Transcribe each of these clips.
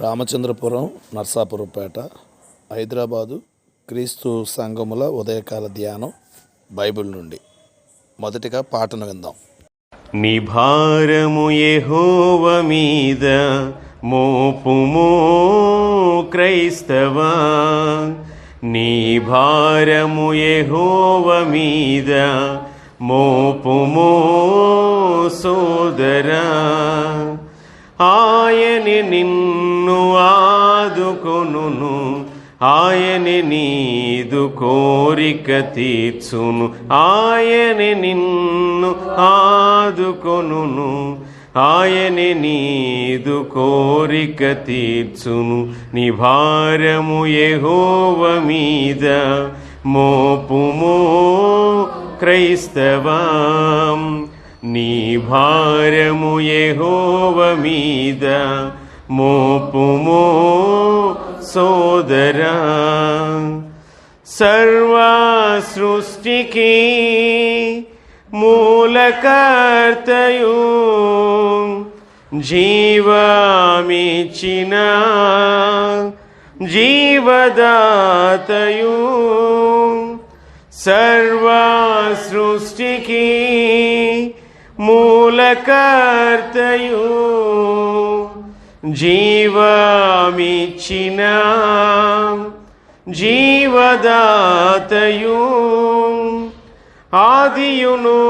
రామచంద్రపురం నర్సాపురంపేట హైదరాబాదు క్రీస్తు సంఘముల ఉదయకాల ధ్యానం బైబిల్ నుండి. మొదటిగా పాటను విందాం. నీ భారము యెహోవ మీద మోపుమో క్రైస్తవా? నీ భారము యెహోవ మీద మోపుమో సోదరా? ఆయని నిన్న ఆయనే నీదు కోరిక తీర్చును. ఆయనే నిన్ను ఆదుకొనును. ఆయనే నీదు కోరిక తీర్చును. నీ భారము యెహోవ మీద మోపుమో క్రైస్తవాం. నీ భారము యెహోవ మీద మోపుమో సోదరా సర్వా సృష్టికి మూలకర్తయు జీవమిచిన జీవదాతయు సర్వా సృష్టికి మూలకర్తయు జీవా జీవమిచిన జీవదాతయు. ఆదియును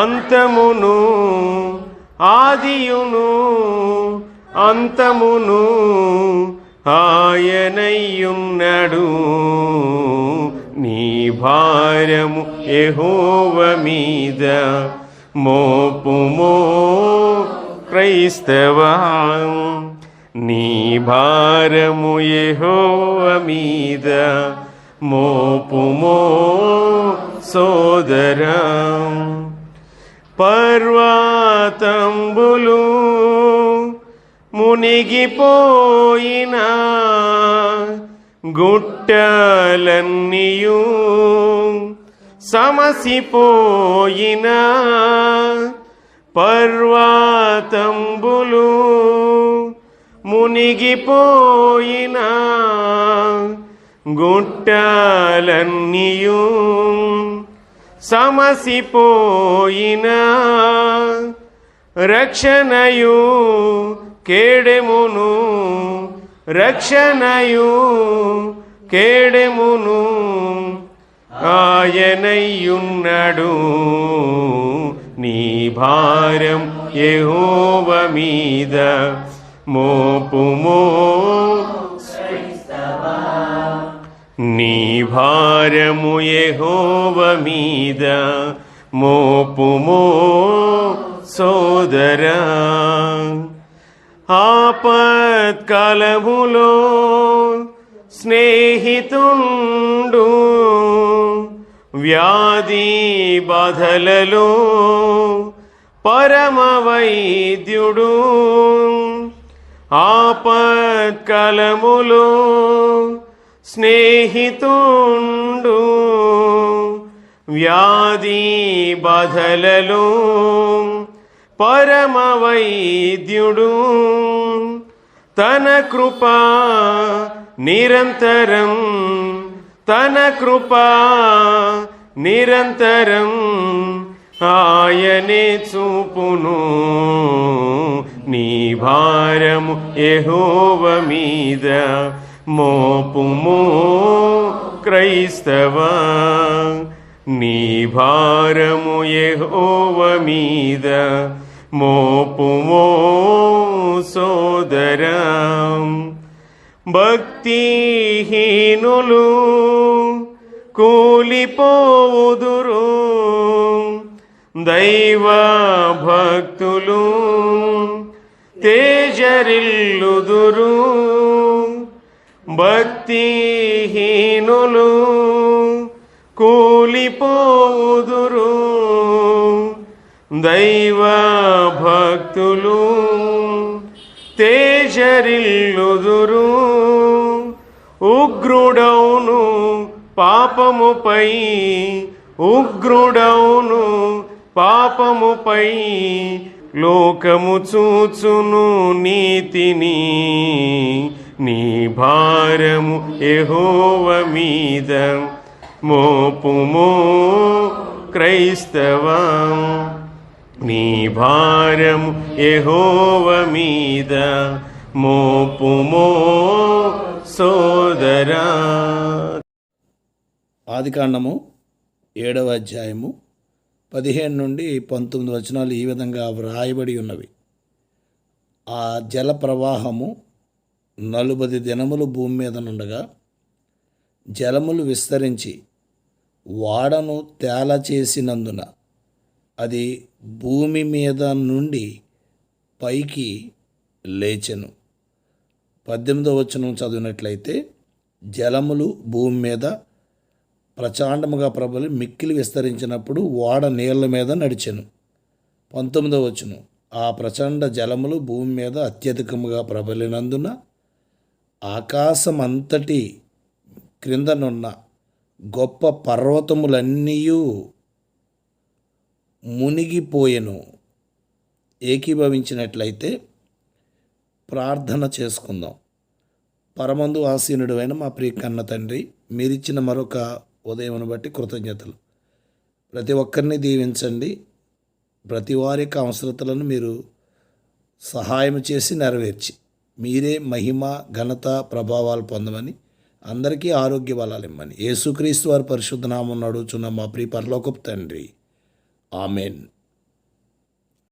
అంతమును ఆదియును అంతమును ఆయనయ్యున్నడు. నీ భారము ఎహోవ మీద మోపుమో క్రైస్తవా. నీ భారము యెహోవ మీద మోపుమో సోదరా. పర్వతంబులు మునిగిపోయిన గుట్టలన్నీయు సమసిపోయినా పర్వతంబులు మునిగిపోయినా గుట్టలన్నీయు సమసిపోయినా రక్షణయు కేడెమును రక్షణయు కేడెమును ఆయనయ్యున్నాడు నీ భారం యెహోవ మీద మోపుము నీ భారము యెహోవ మీద మోపుమో సోదరా. ఆపత్కాలములో స్నేహితుండు వ్యాధి బాధలలో పరమ వైద్యుడు ఆపత్కాలములో స్నేహితుండు వ్యాధి బాధలలో పరమ వైద్యుడు. తన కృప నిరంతరం తన కృప నిరంతరం ఆయనే చూపును. నీ భారము ఎహోవ మీద మోపుమో క్రైస్తవ. నీ భారము ఎహోవ మీద మోపుమో సోదరా. భక్తిహీనులు కూలిపోదురు దైవ భక్తులు తేజరిల్లుదురు. భక్తిహీనులు కూలిపోదురు దైవ భక్తులు తేజరిల్లుదురు. ఉగ్రుడౌను పాపముపై ఉగ్రుడౌను పాపముపై లోకము చూచును నీతిని. నీ భారము ఎహోవ మీద మోపుమో క్రైస్తవా. నీ భారము ఎహోవ మీద మోపుమో సోదరా. ఆదికాండము ఏడవ అధ్యాయము పదిహేను నుండి పంతొమ్మిది వచనాలు ఈ విధంగా వ్రాయబడి ఉన్నవి. ఆ జల ప్రవాహము నలుబది దినములు భూమి మీద నుండగా జలములు విస్తరించి వాడను తేల చేసినందున అది భూమి మీద నుండి పైకి లేచెను. పద్దెనిమిదో వచనం చదివినట్లయితే జలములు భూమి మీద ప్రచాండముగా ప్రబలి మిక్కిలి విస్తరించినప్పుడు ఓడ నీళ్ళ మీద నడిచెను. పంతొమ్మిదో వచ్చును ఆ ప్రచండ జలములు భూమి మీద అత్యధికముగా ప్రబలినందున ఆకాశం అంతటి క్రిందనున్న గొప్ప పర్వతములన్నీ మునిగిపోయెను. ఏకీభవించినట్లయితే ప్రార్థన చేసుకుందాం. పరమందు ఆసీనుడు అయిన మా ప్రియ కన్న తండ్రి మీరిచ్చిన మరొక ఉదయం బట్టి కృతజ్ఞతలు. ప్రతి ఒక్కరిని దీవించండి. ప్రతి వారి యొక్క అవసరతలను మీరు సహాయం చేసి నెరవేర్చి మీరే మహిమ ఘనత ప్రభావాలు పొందమని అందరికీ ఆరోగ్య బలాలు ఇమ్మని. యేసుక్రీస్తు వారి పరిశుద్ధనామం నడుచున్న మా ప్రియ పరలోకపు తండ్రి. ఆమెన్.